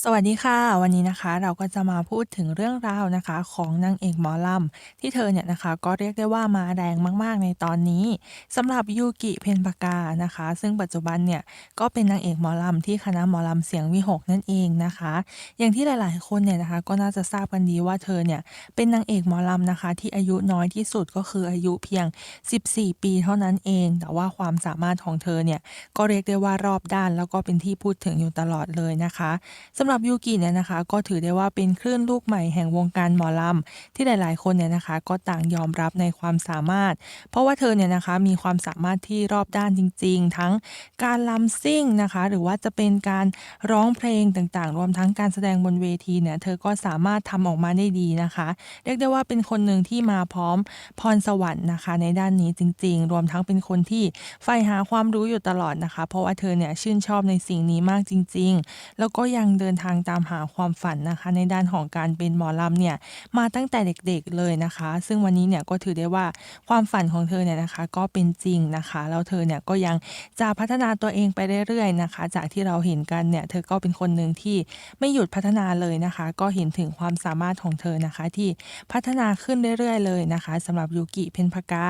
สวัสดีค่ะ วันนี้นะคะเราก็จะมาพูดถึงเรื่องราวนะคะ ของนางเอกหมอลำที่เธอเนี่ยนะคะ ก็เรียกได้ว่ามาแรงมากๆในตอนนี้สำหรับยูกิเพ็ญปากานะคะ ซึ่งปัจจุบันเนี่ยก็เป็นนางเอกหมอลำที่คณะหมอลำเสียงวิหกนั่นเองนะคะ อย่างที่หลายๆคนเนี่ยนะคะ ก็น่าจะทราบกันดีว่าเธอเนี่ยเป็นนางเอกหมอลำนะคะ ที่อายุน้อยที่สุดก็คืออายุเพียง 14 ปีเท่านั้นเอง แต่ว่าความสามารถของเธอเนี่ยก็เรียกได้ว่ารอบด้านแล้วก็เป็นที่พูดถึงอยู่ตลอดเลยนะคะำหรับยูกิเนี่ยนะคะก็ถือได้ว่าเป็นคลื่นลูกใหม่แห่งวงการหมอลำที่หลาย ๆ คนเนี่ยนะคะ ก็ต่างยอมรับในความสามารถ เพราะว่าเธอเนี่ยนะคะมีความสามารถที่รอบด้านจริง ๆ ทั้งการลำซิ่งนะคะ หรือว่าจะเป็นการร้องเพลงต่าง ๆ รวมทั้งการแสดงบนเวทีเนี่ยเธอก็สามารถทำออกมาได้ดีนะคะ เรียกได้ว่าเป็นคนหนึ่งที่มาพร้อมพรสวรรค์นะคะ ในด้านนี้จริง ๆ รวมทั้งเป็นคนที่ใฝ่หาความรู้อยู่ตลอดนะคะ เพราะว่าเธอเนี่ยชื่นชอบในสิ่งนี้มากจริง ๆ แล้วก็ยังเดินทางตามหาความฝันนะคะ ในด้านของการเป็นหมอลำเนี่ยมาตั้งแต่เด็กๆเลยนะคะ ซึ่งวันนี้เนี่ยก็ถือได้ว่าความฝันของเธอเนี่ยนะคะ ก็เป็นจริงนะคะแล้วเธอเนี่ยก็ยังจะพัฒนาตัวเองไปเรื่อยๆนะคะ จากที่เราเห็นกันเนี่ยเธอก็เป็นคนหนึ่งที่ไม่หยุดพัฒนาเลยนะคะ ก็เห็นถึงความสามารถของเธอนะคะ ที่พัฒนาขึ้นเรื่อยๆ เลยนะคะสำหรับยูกิเพนพากา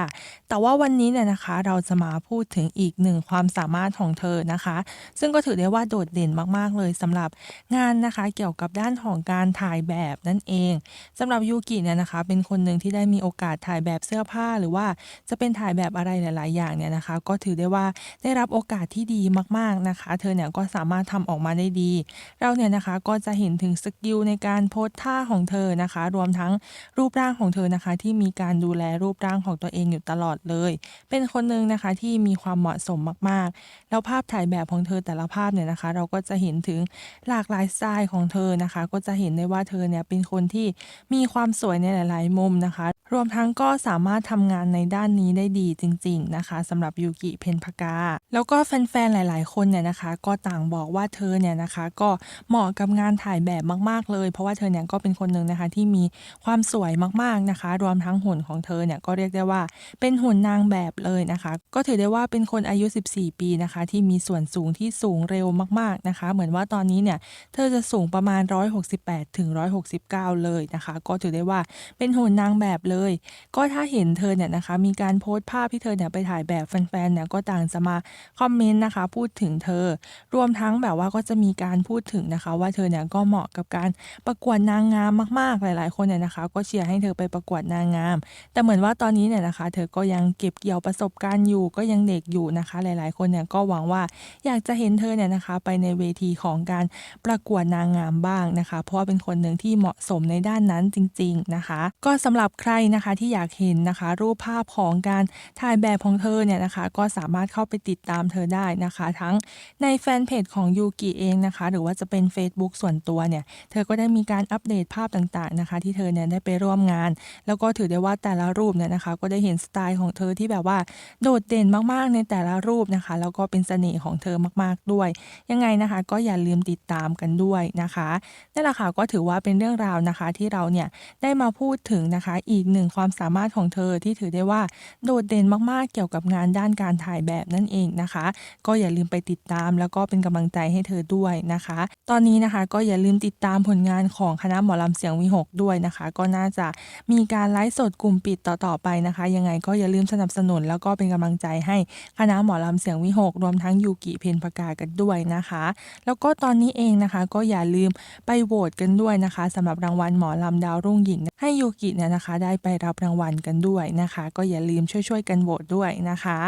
แต่ว่าวันนี้เนี่ยนะคะเราจะมาพูดถึงอีกหนึ่งความสามารถของเธอนะคะ ซึ่งก็ถือได้ว่าโดดเด่นมากๆเลยสำหรับงานนะคะเกี่ยวกับด้านของการถ่ายแบบนั่นเองสำหรับยูกิเนี่ยนะคะ เป็นคนหนึ่งที่ได้มีโอกาสถ่ายแบบเสื้อผ้าหรือว่าจะเป็นถ่ายแบบอะไรหลาย ๆ อย่างเนี่ยนะคะ ก็ถือได้ว่าได้รับโอกาสที่ดีมาก ๆ นะคะ เธอเนี่ยก็สามารถทำออกมาได้ดี เราเนี่ยนะคะก็จะเห็นถึงสกิลในการโพสท่าของเธอนะคะ รวมทั้งรูปร่างของเธอนะคะที่มีการดูแลรูปร่างของตัวเองอยู่ตลอดเลย เป็นคนหนึ่งนะคะที่มีความเหมาะสมมาก ๆ แล้วภาพถ่ายแบบของเธอแต่ละภาพเนี่ยนะคะ เราก็จะเห็นถึงหลากหลายสไตล์ของเธอนะคะ ก็จะเห็นได้ว่าเธอเนี่ยเป็นคนที่มีความสวยในหลาย ๆ มุมนะคะ รวมทั้งก็สามารถทำงานในด้านนี้ได้ดีจริง ๆ นะคะสำหรับยูกิเพนพากา แล้วก็แฟน ๆ หลาย ๆ คนเนี่ยนะคะ ก็ต่างบอกว่าเธอเนี่ยนะคะก็เหมาะกับงานถ่ายแบบมาก ๆ เลย เพราะว่าเธอเนี่ยก็เป็นคนหนึ่งนะคะที่มีความสวยมาก ๆ นะคะ รวมทั้งหุ่นของเธอเนี่ยก็เรียกได้ว่าเป็นหุ่นนางแบบเลยนะคะ ก็ถือได้ว่าเป็นคนอายุ 14 ปีนะคะ ที่มีส่วนสูงที่สูงเร็วมาก ๆ นะคะ เหมือนว่าตอนนี้เนี่ยเธอจะสูงประมาณ 168ถึง169 เลยนะคะ ก็ถือได้ว่าเป็นหุ่นนางแบบเลย ก็ถ้าเห็นเธอเนี่ยนะคะมีการโพสต์ภาพที่เธอเนี่ยไปถ่ายแบบแฟนๆเนี่ยก็ต่างจะมาคอมเมนต์นะคะ พูดถึงเธอ รวมทั้งแบบว่าก็จะมีการพูดถึงนะคะ ว่าเธอเนี่ยก็เหมาะกับการประกวดนางงามมากๆหลาย ๆ คนเนี่ยนะคะ ก็เชียร์ให้เธอไปประกวดนางงาม แต่เหมือนว่าตอนนี้เนี่ยนะคะ เธอก็ยังเก็บเกี่ยวประสบการณ์อยู่ก็ยังเด็กอยู่นะคะ หลาย ๆ คนเนี่ยก็หวังว่าอยากจะเห็นเธอเนี่ยนะคะ ไปในเวทีของการประกวนางงามบ้างนะคะ เพราะว่าเป็นคนหนึ่งที่เหมาะสมในด้านนั้นจริง ๆนะคะ ก็สำหรับใครนะคะที่อยากเห็นนะคะ รูปภาพของการถ่ายแบบของเธอเนี่ยนะคะ ก็สามารถเข้าไปติดตามเธอได้นะคะ ทั้งในแฟนเพจของยูกิเองนะคะ หรือว่าจะเป็น Facebook ส่วนตัวเนี่ยเธอก็ได้มีการอัปเดตภาพต่างๆนะคะ ที่เธอเนี่ยได้ไปร่วมงาน แล้วก็ถือได้ว่าแต่ละรูปเนี่ยนะคะ ก็ได้เห็นสไตล์ของเธอที่แบบว่าโดดเด่นมากๆในแต่ละรูปนะคะ แล้วก็เป็นเสน่ห์ของเธอมากๆด้วย ยังไงนะคะ ก็อย่าลืมติดตามกันด้วยนะคะนั่นแหละค่ะก็ถือว่าเป็นเรื่องราวนะคะที่เราเนี่ยได้มาพูดถึงนะคะอีกหนึ่งความสามารถของเธอที่ถือได้ว่าโดดเด่นมากๆเกี่ยวกับงานด้านการถ่ายแบบนั่นเองนะคะ ก็อย่าลืมไปติดตามแล้วก็เป็นกำลังใจให้เธอด้วยนะคะ ตอนนี้นะคะก็อย่าลืมติดตามผลงานของคณะหมอลำเสียงวิหกด้วยนะคะ ก็น่าจะมีการไลฟ์สดกลุ่มปิดต่อๆไปนะคะ ยังไงก็อย่าลืมสนับสนุน แล้วก็เป็นกำลังใจให้คณะหมอลำเสียงวิหกรวมทั้งยูกิเพนพากากันด้วยนะคะ แล้วก็ตอนนี้เองนะคะก็อย่าลืมไปโหวตกันด้วยนะคะสำหรับรางวัลหมอลำดาวรุ่งหญิง ให้ยูกิเนี่ยนะคะ ได้ไปรับรางวัลกันด้วยนะคะ ก็อย่าลืมช่วยๆกันโหวตด้วยนะคะ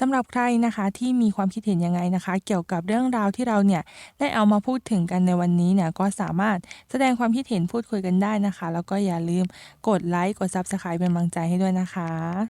สำหรับใครนะคะที่มีความคิดเห็นยังไงนะคะ เกี่ยวกับเรื่องราวที่เราเนี่ยได้เอามาพูดถึงกันในวันนี้เนี่ยก็สามารถแสดงความคิดเห็นพูดคุยกันได้นะคะ แล้วก็อย่าลืมกดไลค์กด Subscribe เป็นกำลังใจให้ด้วยนะคะ